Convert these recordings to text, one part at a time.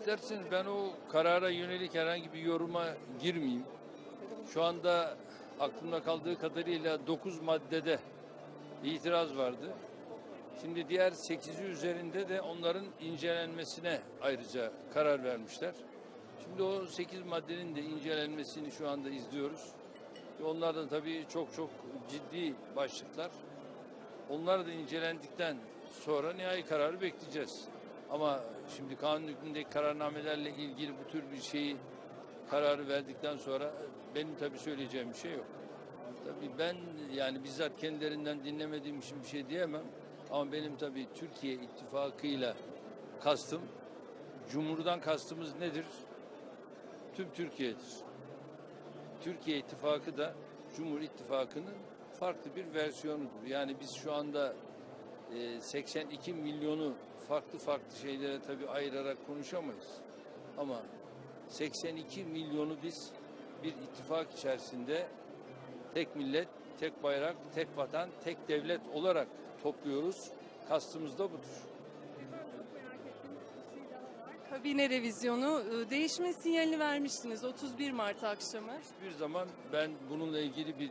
İsterseniz ben o karara yönelik herhangi bir yoruma girmeyeyim. Şu anda aklımda kaldığı kadarıyla 9 maddede itiraz vardı. Şimdi diğer 8'i üzerinde de onların incelenmesine ayrıca karar vermişler. Şimdi o 8 maddenin de incelenmesini şu anda izliyoruz. Ve Onlar da tabii çok çok ciddi başlıklar. Onlar da incelendikten sonra nihai kararı bekleyeceğiz. Ama şimdi kanun hükmündeki kararnamelerle ilgili bu tür bir şeyi kararı verdikten sonra benim tabii söyleyeceğim bir şey yok. Tabii ben yani bizzat kendilerinden dinlemediğim için bir şey diyemem. Ama benim tabii Türkiye ittifakıyla kastım, Cumhur'dan kastımız nedir? Tüm Türkiye'dir. Türkiye ittifakı da Cumhur İttifakı'nın farklı bir versiyonudur. Yani biz şu anda e, 82 milyonu farklı farklı şeylere tabii ayırarak konuşamayız. Ama 82 milyonu biz bir ittifak içerisinde tek millet, tek bayrak, tek vatan, tek devlet olarak topluyoruz. Kastımız da budur. Kabine revizyonu e, değişme sinyalini vermiştiniz 31 Mart akşamı. Hiçbir zaman ben bununla ilgili bir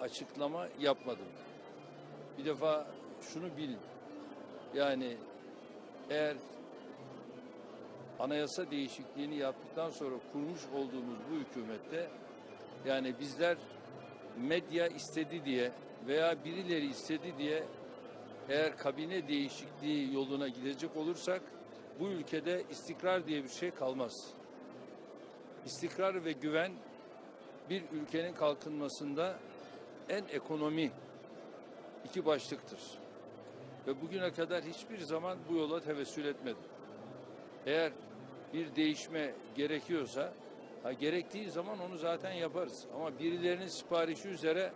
açıklama yapmadım. Bir defa şunu bil. Yani eğer anayasa değişikliğini yaptıktan sonra kurmuş olduğumuz bu hükümette yani bizler medya istedi diye veya birileri istedi diye eğer kabine değişikliği yoluna gidecek olursak bu ülkede istikrar diye bir şey kalmaz. İstikrar ve güven bir ülkenin kalkınmasında en ekonomi iki başlıktır. Ve bugüne kadar hiçbir zaman bu yola tevessül etmedim. Eğer bir değişme gerekiyorsa, ha, gerektiği zaman onu zaten yaparız. Ama birilerinin siparişi üzere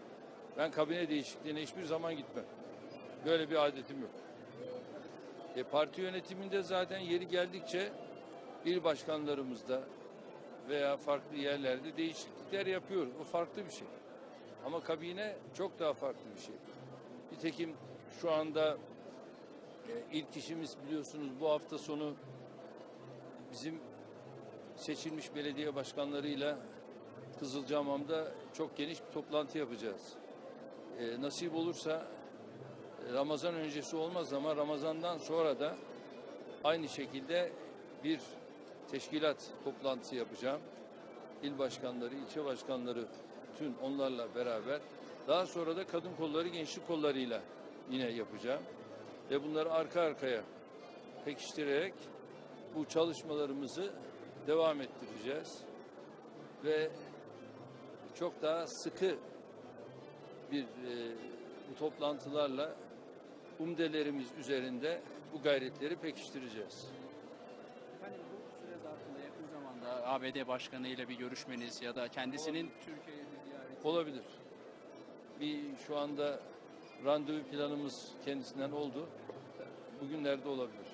ben kabine değişikliğine hiçbir zaman gitmem. Böyle bir adetim yok. E, parti yönetiminde zaten yeri geldikçe il başkanlarımızda veya farklı yerlerde değişiklikler yapıyoruz. Bu farklı bir şey. Ama kabine çok daha farklı bir şey. Nitekim şu anda e, ilk işimiz biliyorsunuz bu hafta sonu bizim seçilmiş belediye başkanlarıyla Kızılcahamam'da çok geniş bir toplantı yapacağız. E, nasip olursa e, Ramazan öncesi olmaz ama Ramazan'dan sonra da aynı şekilde bir teşkilat toplantısı yapacağım. İl başkanları, ilçe başkanları tüm onlarla beraber daha sonra da kadın kolları, gençlik kollarıyla yine yapacağım. Ve bunları arka arkaya pekiştirerek bu çalışmalarımızı devam ettireceğiz. Ve çok daha sıkı bir e, bu toplantılarla umdelerimiz üzerinde bu gayretleri pekiştireceğiz. Efendim bu süre zarfında yakın zamanda ABD Başkanı ile bir görüşmeniz ya da kendisinin Türkiye'ye ziyareti Olabilir. Bir şu anda randevu planımız kendisinden oldu. Bugünlerde olabilir.